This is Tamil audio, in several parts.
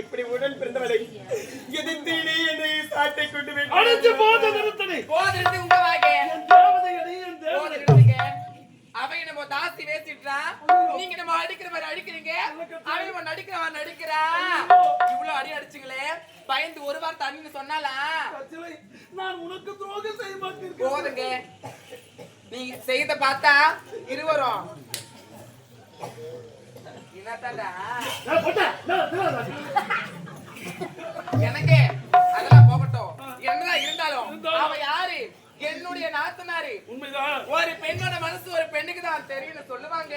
இப்படி உடன் பிறந்தவளை எதிர்த்து நீ என்னை சாட்டை கொண்டு அடைச்சு வேட்டை போது நிறுத்தனை என் என் அவங்க நம்ம தாஸ்தி வேசிட்டா நீங்க நம்ம அடிக்கிற மாதிரி அடிக்கிறீங்க. அவன் நம்ம நடிக்கிற மாதிரி நடிக்கிறா? இவ்வளவு அடி அடிச்சுங்களே. பயந்து ஒரு வாரம் தண்ணின்னு சொன்னாலா நான் உனக்கு துரோகம் செய்ய மாட்டேன். போதுங்க. நீங்க செய்த பார்த்தா இருவரும். எனக்கு அதெல்லாம் போகட்டும். என்னதான் இருந்தாலும் அவ யாரு? என்னுடைய நாத்தனாரு. உண்மைதான். ஒரு பெண்ணோட மனசு ஒரு பெண்ணுக்கு தான் தெரியும்னு சொல்லுவாங்க.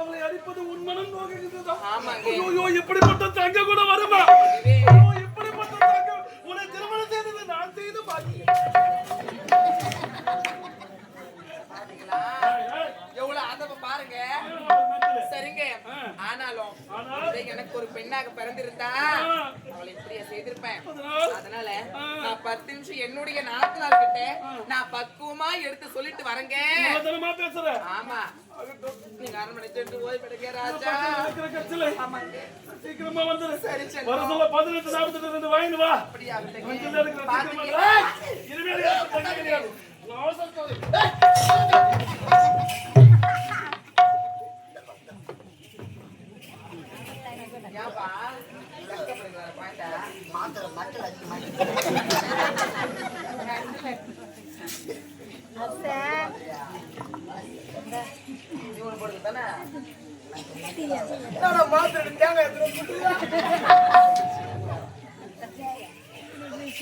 அவளை அடிப்பது உன் மனம் நோகுகிறதா? ஆமாங்க. ஐயோ, இப்படிப்பட்ட தங்க கூட வருமா? இப்படிப்பட்ட தங்க உன்னை திருமணம் செய்தது நான் செய்த பாக்கியம் எனக்கு ஒரு பெண்ணாக பிறந்திருந்தா அவளை இப்படியா செய்திருப்பேன். அதனால் நான் பத்து நிமிஷம் என்னுடைய நாத்தனார் கிட்ட நான் பக்குவமா எடுத்து சொல்லிட்டு வரேங்க. ஆமா. நீங்க அரண்மனை சென்று ஓய்வு பெறுங்க ராஜா. சீக்கிரமா வந்துரு சரி சரி வர சொல்ல பதினெட்டு நாற்பத்தி ரெண்டு வாங்கிட்டு வா. அப்படியா இனிமேல் போடுறது தானே எடுத்துட்டு வந்து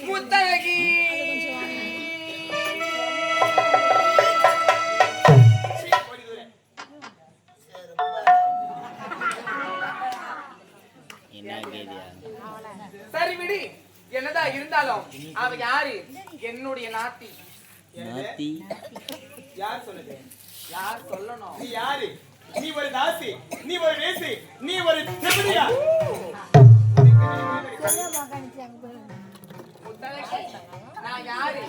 முத்தகி சரி என்னதான் இருந்தாலும் அவ யாரு? என்னுடைய நாத்தி. என்னது? யார் சொன்னது யார் சொல்லணும்? நீ யாரு? நீ ஒரு தாசி நீ ஒரு வேசி நீ ஒரு முத்தழகி, நான் யாரு?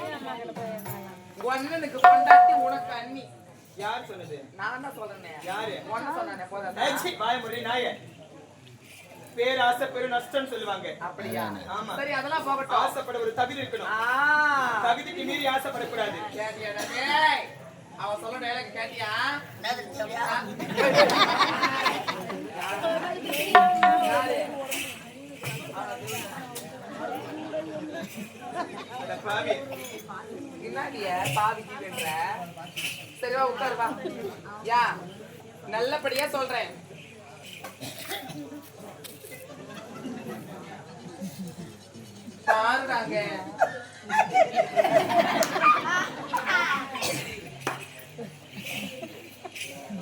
ஒன்னனுக்கு கொண்டாட்டி உனக்கு அண்ணி. யார் சொன்னது நான் தான் சொல்றேன் யாரு? ஒன்னு சொன்னேன்? ஏச்சி, வாய முறை நாய. பேர் ஆசை பெரு நஷ்டம் சொல்லுவாங்க. அப்படியா? ஆமா. சரி அதெல்லாம் போகட்டும் ஆசைப்பட ஒரு தகுதி இருக்கணும். ஆ. தகுதிக்கு மீறி ஆசைப்படக்கூடாது. அவ சொல்ல டேலக் கேட்டியா? பாவி. என்னடிய பாவிக்கு வென்ற சரி வா உட்காரு வா. யா நல்லபடியா சொல்றேன். பாருடாங்க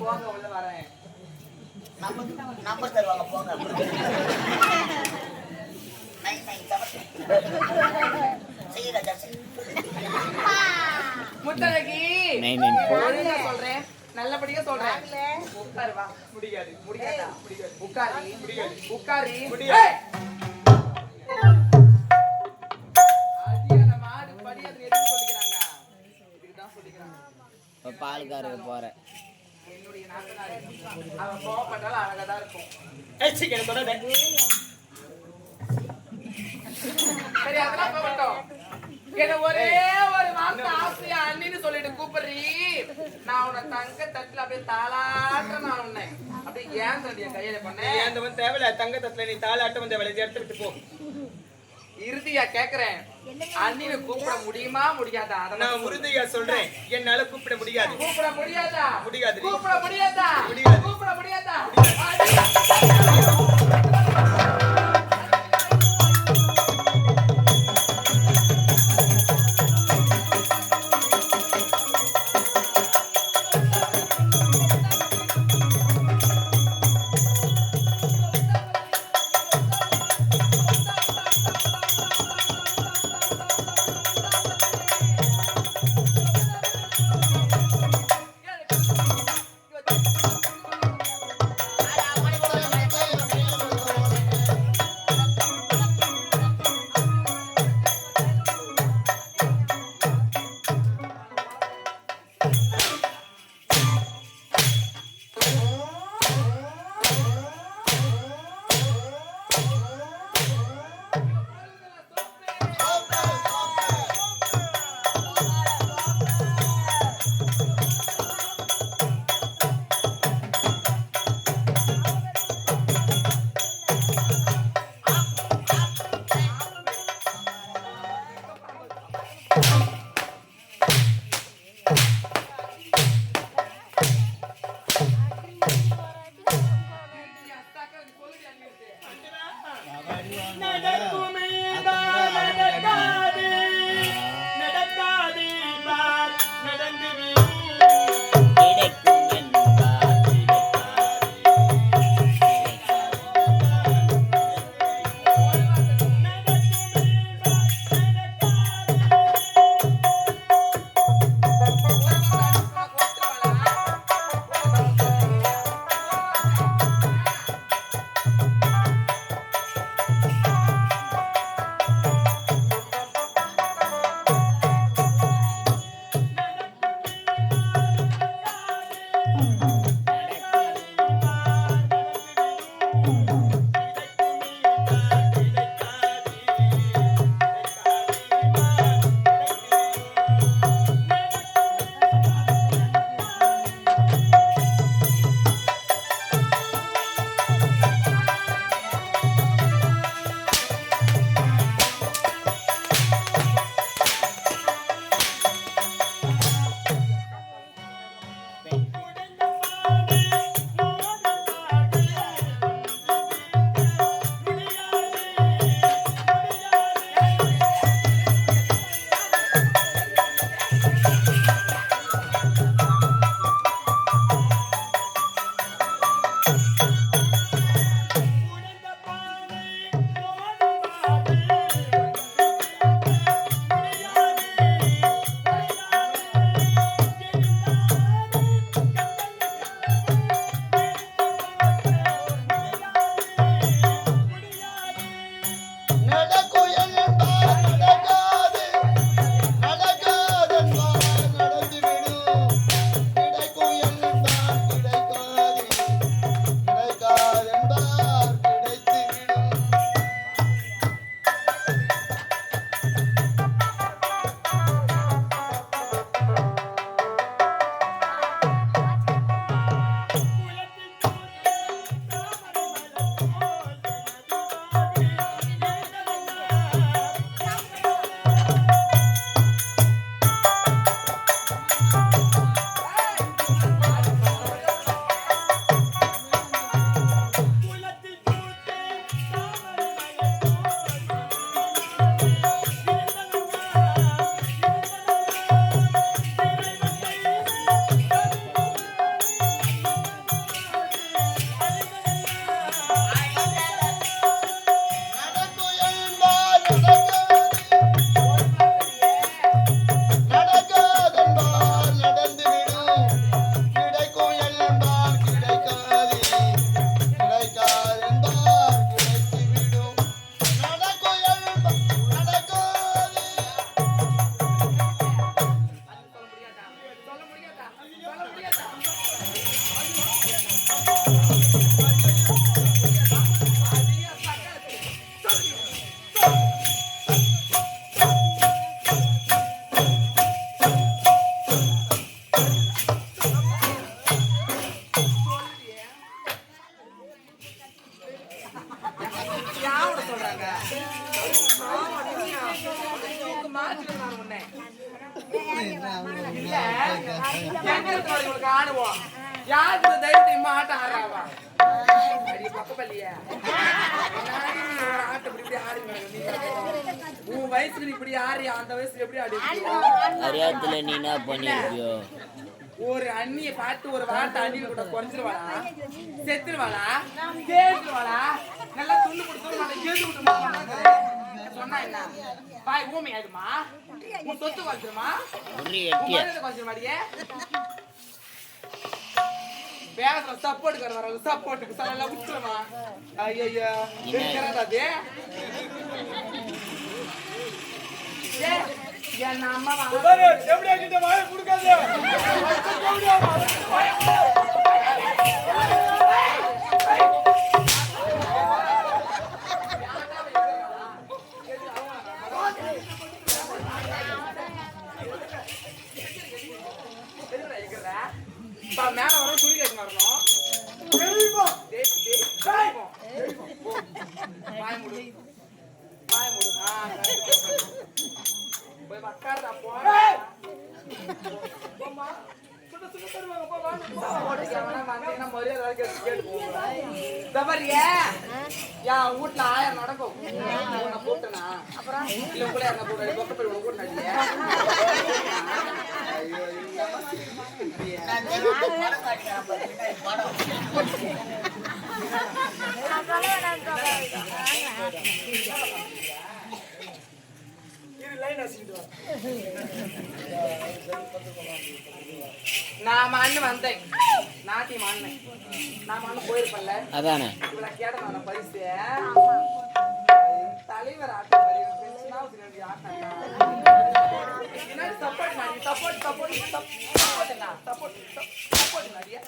போங்க உள்ள வரேன். நம்பர் தருவாங்க போங்க முத்தழகி சொல்றேன். நல்லபடியா சொல்றேன். உட்காரு வா. முடியாது முடியாதா? முடியாது. உட்காரி முடியாது. உட்காரி. முடியாது. அதெல்லாம் போகட்டும் என்ன ஒரே ஒரு மாசம் ஆசையா அண்ணின்னு சொல்லிட்டு கூப்பிடுறீ நான் உன்னை தங்க தட்டுல அப்படியே தாளாட்ட நான் உன்னை அப்படியே ஏன் தண்டி என் கையில பண்ணேன் ஏந்தவன் தேவையில்ல தங்க தட்டுல நீ தாளாட்ட வந்த வேலை எடுத்து விட்டு போ இறுதியா கேக்குறேன் அண்ணின்னு கூப்பிட முடியுமா முடியாதா நான் உறுதியா சொல்றேன் என்னால கூப்பிட முடியாது கூப்பிட முடியாதா முடியாது. கூப்பிட முடியாதா முடியாது. கூப்பிட முடியாதா ஆடுவோம் யாருக்கு தைரியத்தையும் ஆட்ட ஆறாவா உன் வயசுக்கு இப்படி ஆறியா அந்த வயசுக்கு எப்படி ஆடி அறியாத்துல நீ என்ன பண்ணிருக்கியோ ஒரு அண்ணிய பார்த்து ஒரு வார்த்தை அண்ணிய கூட குறைஞ்சிருவாளா? செத்துருவாளா? கேட்டுருவாளா? நல்லா துண்டு கொடுத்து கேட்டு விட்டு சொன்னா என்ன? பாய் ஊமை ஆயிடுமா? உன் சொத்து குறைச்சிருமா மாட்டியே பேசுற சப்போர்ட்டுக்கு வர சப்போர்ட்டுக்கு சொல்ல விட்டுருமா? ஐயோ இருக்கிறதா அது என் அம்மா வாங்க பாரு, எப்படியா கிட்ட என் வீட்டுல ஆயிரம் நடக்கும். உன்னை அப்புறம் இல்ல உங்களை யாருன்னா கூப்பிடாது, பக்கம் போய் நான் வந்தேன். நாட்டி மண்ணு நான் மண்ணு போயிருப்பேன்ல. அதானே. இவ்வளவு கேட்ட நான் பரிசு. தலைவர் ஆட்டம் வரி சப்போர்ட் மாதிரி? சப்போர்ட் சப்போர்ட் சப்போர்ட்னா சப்போர்ட் சப்போர்ட் மாதிரியா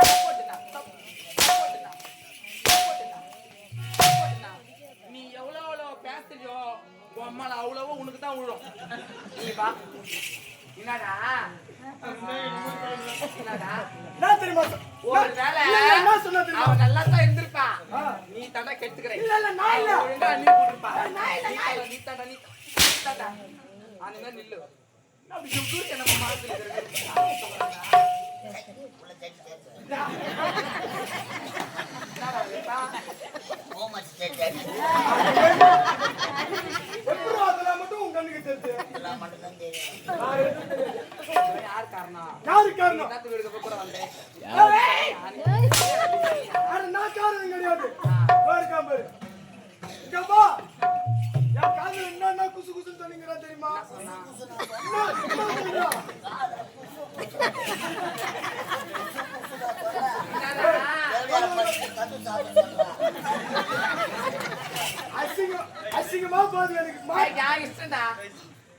சப்போர்ட்னா சப்போர்ட்னா சப்போர்ட்னா நீ எவ்வளவு எவ்வளவு பேசுறியோ உன் அம்மால அவ்வளவோ உனக்கு தான் விழும். நீ வா. என்ன தெரியுமா? ஒருவேளை என்ன சொன்னா தெரியுமா? அவன் நல்லா தான் இருந்திருப்பான். நீ தாண்டா கெட்டுக்கிற. இல்ல, இல்ல, நான் இல்ல. ஒழுங்கா நீ கூட்டிருப்பா. நீ தாண்டா, நீ தாண்டா, நீ நீ தாண்டா. அந்த மாதிரி நில்லு. அப்படி மாதிரி தேய்ச்சி. வந்தே? அட, நான் காரணம் கிடையாது. என்னென்ன குசு குசுன்னு சொன்னீங்களா தெரியுமா? அசிங்கம், போகுது எனக்கு. என் இஷ்டம்டா.